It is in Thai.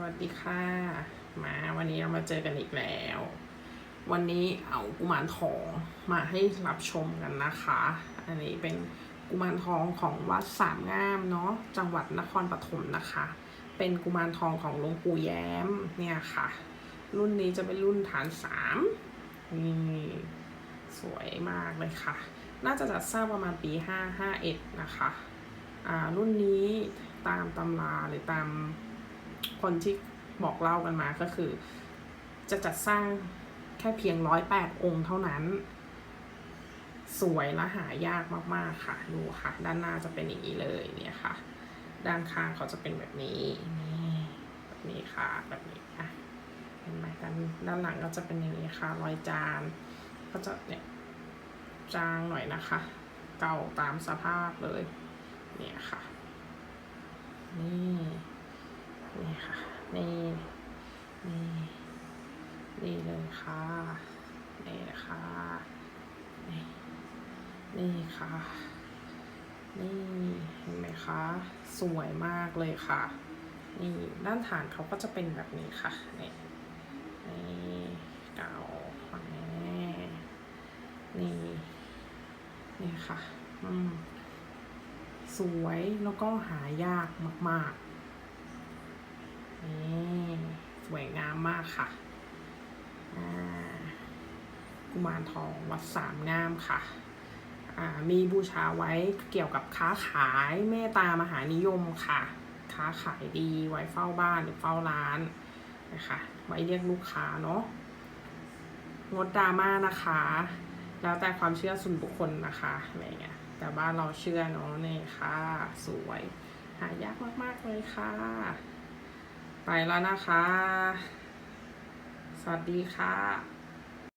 วัสดีค่ะ มาวันนี้เรามาเจอกันอีกแล้ว วันนี้เอากุมารทองมาให้รับชมกันนะคะ อันนี้เป็นกุมารทองของวัดสามงามเนาะจังหวัดนครปฐมนะคะ เป็นกุมารทองของหลวงปู่แย้มเนี่ยค่ะ รุ่นนี้จะเป็นรุ่นฐานสามนี่สวยมากเลยค่ะ น่าจะจัดสร้างประมาณปีห้าห้าเอ็ดนะคะอ่ารุ่นนี้ตามตำราหรือตาม คนที่บอกเล่ากันมาก็คือ จะจัดสร้างแค่เพียงร้อยแปดองค์เท่านั้น สวยและหายากมากๆค่ะดูค่ะ ด้านหน้าจะเป็นอย่างนี้เลยเนี่ยค่ะ ด้านข้างเขาจะเป็นแบบนี้นี่แบบนี้ค่ะแบบนี้อะเห็นไหมกันด้านหลังก็จะเป็นอย่างนี้ค่ะรอยจาน ก็จะเนี่ยจางหน่อยนะคะ เก่าตามสภาพเลย เนี่ยค่ะ นี่ นี่นี่นี่เลยค่ะ นี่นะคะนี่นี่ค่ะ นี่เห็นไหมคะ สวยมากเลยค่ะ นี่ด้านฐานเขาก็จะเป็นแบบนี้ค่ะ นี่นี่เก่าฝั่งนี้นี่นี่ค่ะ อืมสวยแล้วก็หายากมาก ๆ นี่ส วยงามมากค่ะอ่ากุมารทองวัดสามงามค่ะ มีบูชาไว้เกี่ยวกับค้าขายเมตตามหานิยมค่ะ ค้าขายดีไว้เฝ้าบ้านหรือเฝ้าร้านนะคะไว้เรียกลูกค้าเนาะงดดราม่านะคะ แล้วแต่ความเชื่อส่วนบุคคลนะคะอะไรเงี้ยแต่บ้านเราเชื่อเนาะนี่ค่ะ สวย หายากมาก ๆ เลยค่ะ ไปแล้วนะคะ สวัสดีค่ะ